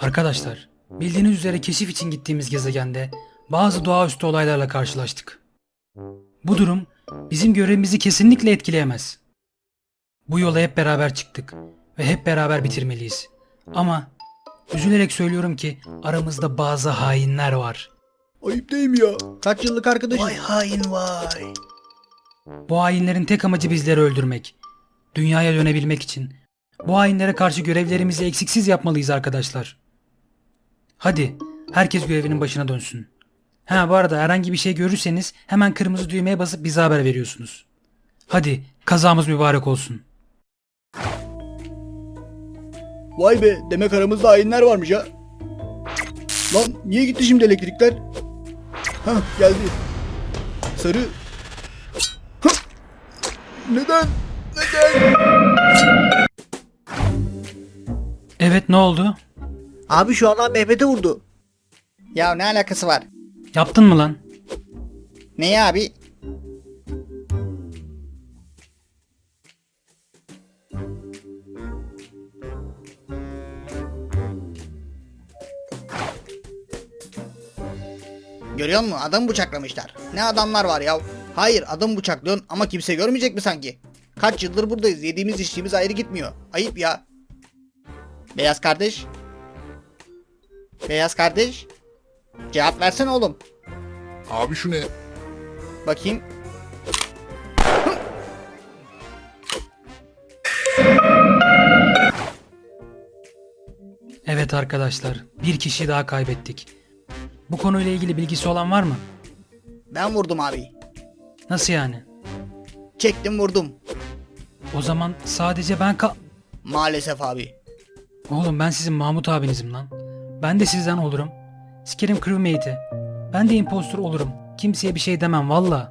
Arkadaşlar, bildiğiniz üzere keşif için gittiğimiz gezegende bazı doğaüstü olaylarla karşılaştık. Bu durum bizim görevimizi kesinlikle etkileyemez. Bu yola hep beraber çıktık ve hep beraber bitirmeliyiz. Ama üzülerek söylüyorum ki aramızda bazı hainler var. Ayıp değil mi ya? Kaç yıllık arkadaşım? Vay hain vay. Bu hainlerin tek amacı bizleri öldürmek. Dünyaya dönebilmek için. Bu hainlere karşı görevlerimizi eksiksiz yapmalıyız arkadaşlar. Hadi herkes görevinin başına dönsün. Ha bu arada herhangi bir şey görürseniz hemen kırmızı düğmeye basıp bize haber veriyorsunuz. Hadi kazamız mübarek olsun. Vay be demek aramızda hainler varmış ha. Lan niye gitti şimdi elektrikler? Hah geldi. Sarı. Neden? Neden? Evet ne oldu? Abi şu an Mehmet'e vurdu. Ya ne alakası var? Yaptın mı lan? Ne abi? Görüyor musun? Adam bıçaklamışlar. Ne adamlar var ya. Hayır adam bıçaklıyorsun ama kimse görmeyecek mi sanki? Kaç yıldır buradayız. Yediğimiz içtiğimiz ayrı gitmiyor. Ayıp ya. Beyaz kardeş. Beyaz kardeş. Cevap versene oğlum. Abi şu ne? Bakayım. Evet arkadaşlar bir kişi daha kaybettik. Bu konuyla ilgili bilgisi olan var mı? Ben vurdum abi. Nasıl yani? Çektim vurdum. O zaman sadece ben ka... Maalesef abi. Oğlum ben sizin Mahmut abinizim lan. Ben de sizden olurum. Sikerim crewmate'i. Ben de impostor olurum. Kimseye bir şey demem valla.